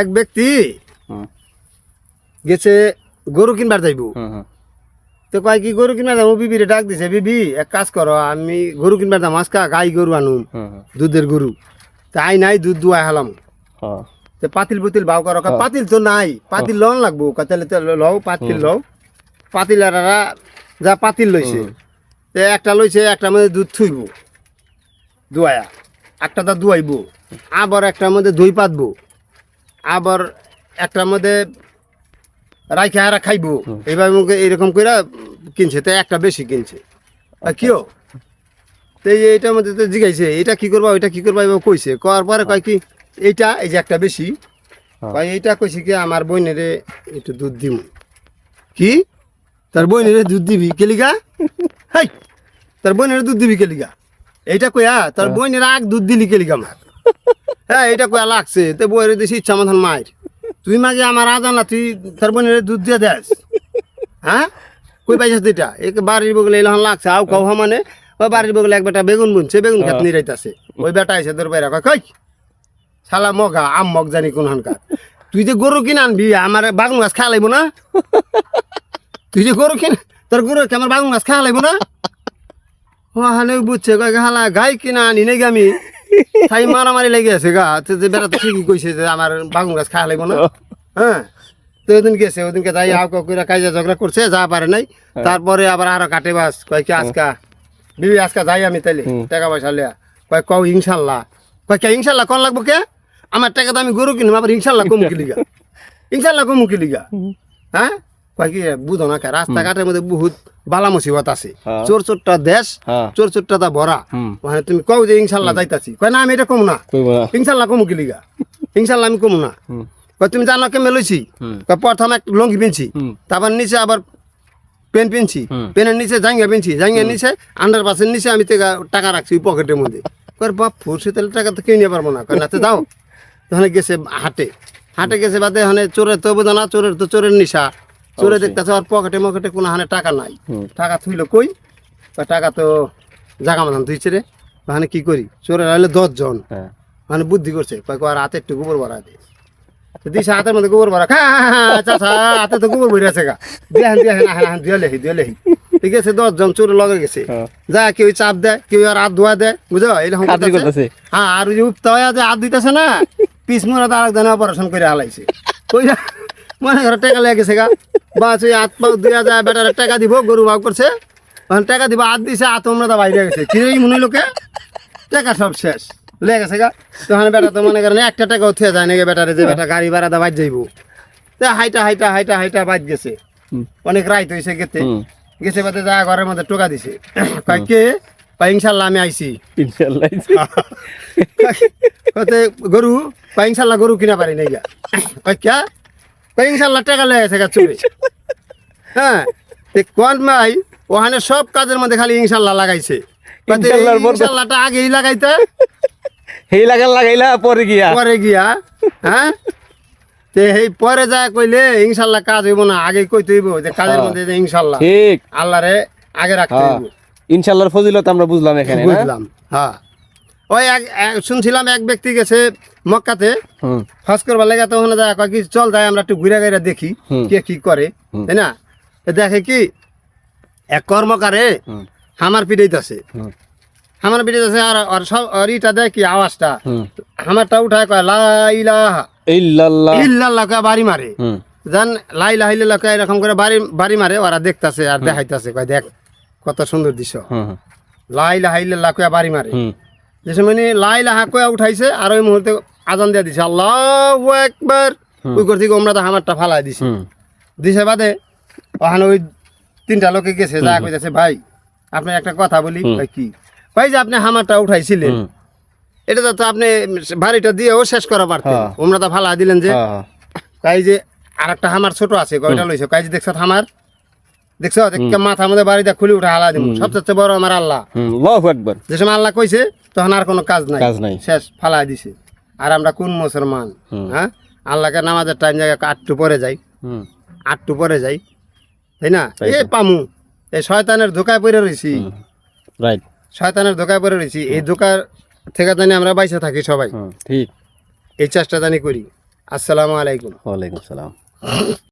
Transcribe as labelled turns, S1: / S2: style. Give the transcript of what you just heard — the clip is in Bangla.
S1: এক ব্যক্তি গেছে গরু কিনবার যাইব।
S2: হুম হুম
S1: তো কয় কি গরু কিনবার যাব? বিবিরে ডাক দিছে বিবি এক কাজ করো আমি গরু কিনবার যাম আজকা গাই গরু আনুম দুধের গরু। তা আই নাই দুধ দুয়া হেলাম।
S2: হ্যাঁ।
S1: তো পাতিল পুতিল বাউ করো। পাতিল তো নাই পাতিল লন লাগবো। তাহলে তো লও পাতিল লও। পাতিল আর যা পাতিল লইছে। তো একটা লইছে একটা মধ্যে দুধ থুইব। দুয়ায়া। একটা তা দুয়াইব। আবার একটা মধ্যে দই পাতবো। আবার একটার মধ্যে রাইখে হারা খাইবো। এইভাবে মুখে এরকম করে কিনছে তো একটা বেশি কিনছে। আর কিও? তো এই যে এটার মধ্যে তো জিগাইছে এটা কি করবা ওইটা কি করবা এবার কইছে। করার পরে কয় কি এইটা এই যে একটা বেশি কয় এইটা কইছে কি আমার বোনেরে একটু দুধ দিব কি? তার বোনেরে দুধ দিবি কেলিগা? হাই তার বোনের দুধ দিবি কেলিগা। এইটা কইয়া তার বোনের আগ দুধ দিলি কেলিগা আমার হ্যাঁ এটা কইয়া লাগছে। তো বইয়ের দিছি ইচ্ছা মতন মায়ের। তুই মাগে আমার আদা না তুই তার বোনের দুধ দিয়ে দেস। হ্যাঁ? কই পাইছিস তুইটা এক বাড়ির বগলে এলহন লাগছে। আও কও মানে? ওই বাড়ির বগলে এক বেটা বেগুন বুনছে বেগুন খেত নিরাইতাছে। ওই বেটা এসে তোর বাইরা কয় কই? শালা মগা আম মগ জানি কোন হানকার তুই যে গরু কিনে আনবি আমার বাগুন গাছ খাওয়া লাগবো না? তুই যে গরু কিনে তোর গরু কি আমার বাগুন গাছ খাওয়া লাগবো না? ও হানে বুঝছে কয় হালা গাই কিনা আনি নাকি আমি? তাই মারামারি লেগে আছে গা। তো যে বেটা তো ঠিকই কইছে যে আমার বাগুন গাছ খাওয়া লাগবো না। হ্যাঁ? তো ওদিন গেছে ওদিনকে যাই আও করে কাজে ঝগড়া করছে যা পারে নাই। তারপরে আবার আরও কাটে বাস কয় কি আজকা? বিবি আজকা যাই আমি তাইলে টাকা পয়সা লিয়া কয় কও ইনশাল্লাহ। কয় কে ইনশাল্লাহ কোন লাগবো কে? আমার টাকা তো আমি গরু কিনবো আবার ইনশাল্লাহ কমু কিলিগা ইনশাল্লাহ কমু কিলিগা হ্যাঁ? কয় কি বুঝো না কে? রাস্তাঘাটের মধ্যে বহুত বালা মুসিবত আছে। চোর চোরটা দেশ। চোর চোরটা তা ভরা মানে তুমি কও যে ইনশাল্লাহ যাইতাছি। কয় না আমি এটা কমু না। ইনশাল্লাহ কমু কিলিগা ইনশাল্লাহ আমি কমু না। কয় তুমি জানো কে মেলইছি
S2: হুম।
S1: কয় প্রথম এক লঙ্গি পিনছি। তারপর নিচে আবার পেন পিনছি। পেনের নিচে জাঙ্গা পিনছি। জাঙ্গা নিচে আন্ডার পাসের নিচে আমি টাকা- রাখছি পকেটের মধ্যে। কয় বাপ ফুরছে তাহলে টাকা তো কিনে পারব না। কয় না তো দাও তখন গেছে হাটে। হাটে গেছে বাদে হানে চোরের তো বোঝা না চোরের তো চোরের নিশা। চোরে দেখতেছে আর পকেটে মকেটে কোনো হানে টাকা নাই। টাকা থুইলো কই? টাকা তো জাগা মাথান তুইছে রে। ওখানে কি করি? চোরের হলে দশজন।
S2: হ্যাঁ।
S1: মানে বুদ্ধি করছে আর হাতে একটু গোবর ভরা দে। তো দিছে হাতের মধ্যে গোবর ভরা। খা হাতে তো গোবর ভরে আছে গা। দিয়ে দিয়ে হান দিয়ে লেহি দিয়ে লেহি। ঠিক আছে দশজন চোর লগে গেছে।
S2: হ্যাঁ।
S1: যা কেউ চাপ দেয় কেউ আর হাত ধোয়া দেয় বুঝো এরকম। হ্যাঁ আর উপতা হয়ে হাত দিতেছে না পিস মোড়া তো আরেকজনে অপারেশন করে হালাইছে। যে মনে করো টাকা লেগে গেছে গা। বাস ওই হাত পাও দিয়া যায় বেটার টাকা দিব গরু ভাগ করছে। টাকা দিব হাত দিছে হাত তোমরা তো বাইরে গেছে। কি মনে লোকে টাকা সব শেষ। লেগে গেছে গা। তখন বেটা তো মনে করেন একটা টাকা উঠে যায় নাকি বেটারে যে বেটা গাড়ি ভাড়া দা বাজ যাইব। তা হাইটা হাইটা হাইটা হাইটা বাজ গেছে। অনেক রাইত হয়েছে গেতে। গেছে বাদে যা ঘরের মধ্যে টোকা দিছে। কে? কয় ইনশাল্লাহ আমি আইছি।
S2: ইনশাআল্লাহ
S1: কতে গরু? কয় ইনশাল্লাহ গরু কিনা পারি নাই গা। কয় ইনশাল্লাহ টাকা লেগে গা চুরি। হ্যাঁ কোন ভাই ওখানে সব কাজের মধ্যে খালি ইনশাল্লাহ লাগাইছে।
S2: ইনশাল্লাহর
S1: ইনশাল্লাহটা আগেই লাগাইতে?
S2: হেই লাগাল লাগাইলা পরে গিয়া।
S1: পরে গিয়া হ্যাঁ? তে এই পরে যায় কইলে ইনশাল্লাহ কাজ হইব না আগে কইতে হইব যে কাজের
S2: হ্যাঁ।
S1: মধ্যে যে ইনশাল্লাহ।
S2: ঠিক।
S1: আল্লাহরে আগে রাখতে
S2: হ্যাঁ
S1: হইব।
S2: ইনশাআল্লাহর ফজিলত আমরা বুঝলাম এখানে
S1: বুঝলাম হ্যাঁ। ওই এক শুনছিলাম এক ব্যক্তি গেছে মক্কাতে। হজ করবার লেগে তো ওখানে যায় কয় কি চল যাই আমরা একটু ঘুরে ঘুরে দেখি কে কি করে। তাই না? দেখে কি এক কর্মকারে
S2: হুম।
S1: হামার পিড়াইতেছে
S2: হুম।
S1: হামার পিড়াইতেছে আর আর সব আর ইটা দেয় কি আওয়াজটা।
S2: হুম।
S1: হামারটা উঠায় কয় লা ইলাহা
S2: ইল্লাল্লাহ।
S1: ইল্লাল্লাহ কয় বাড়ি মারে। জান লাই লাহিল্লাহ কয় এরকম করে বাড়ি বাড়ি মারে ওরা দেখতাছে আর দেখাইতাছে। কয় দেখ কত সুন্দর দৃশ্য।
S2: হুম। হুম,
S1: লাই লাহিল্লাহ কয় বাড়ি মারে। যে সময় নি লাই লাহা কয়া উঠাইছে আর ওই মুহূর্তে আজান দিয়ে দিছে। আল্লাহ একবার ওই করতে আমরা তো হামারটা ফালাই দিছি। দিছে বাদে ওখানে ওই তিনটা লোকে গেছে যা কইতেছে ভাই আপনি একটা কথা বলি কই কি? ভাই যে আপনি হামারটা উঠাইছিলেন এটা তো আপনি বাড়িটা দিয়েও শেষ করা পারতেন।
S2: হ্যাঁ।
S1: ওমরা তো ফালা দিলেন যে
S2: হ্যাঁ, হ্যাঁ।
S1: কাই যে আর একটা হামার ছোট আছে কয়টা লইছো? কাই যে দেখছ হামার? দেখছ? দেখে মাথা মধ্যে বাড়িটা খুলে উঠে হালা দিব সবচেয়ে বড় আমার আল্লাহ।
S2: আকবার।
S1: যে সময় আল্লাহ কইছে তখন আর কোনো কাজ নাই।
S2: কাজ নাই।
S1: শেষ ফালাই দিছে। আর আমরা কোন মুসলমান? হ্যাঁ? আল্লাহকে নামাজের টাইম জায়গা আটটু পরে যাই।
S2: হুম।
S1: আটটু পরে যাই। তাই না?
S2: তাই
S1: এ পামু এই শয়তানের ধোকায় পড়ে রয়েছি
S2: রাইট
S1: শয়তানের ধোকায় পড়ে রয়েছি এই ধোকার থেকে জানি আমরা বাইসে থাকি সবাই।
S2: ঠিক।
S1: এই চেষ্টা জানি করি। আসসালামু আলাইকুম।
S2: ওয়ালাইকুম সালাম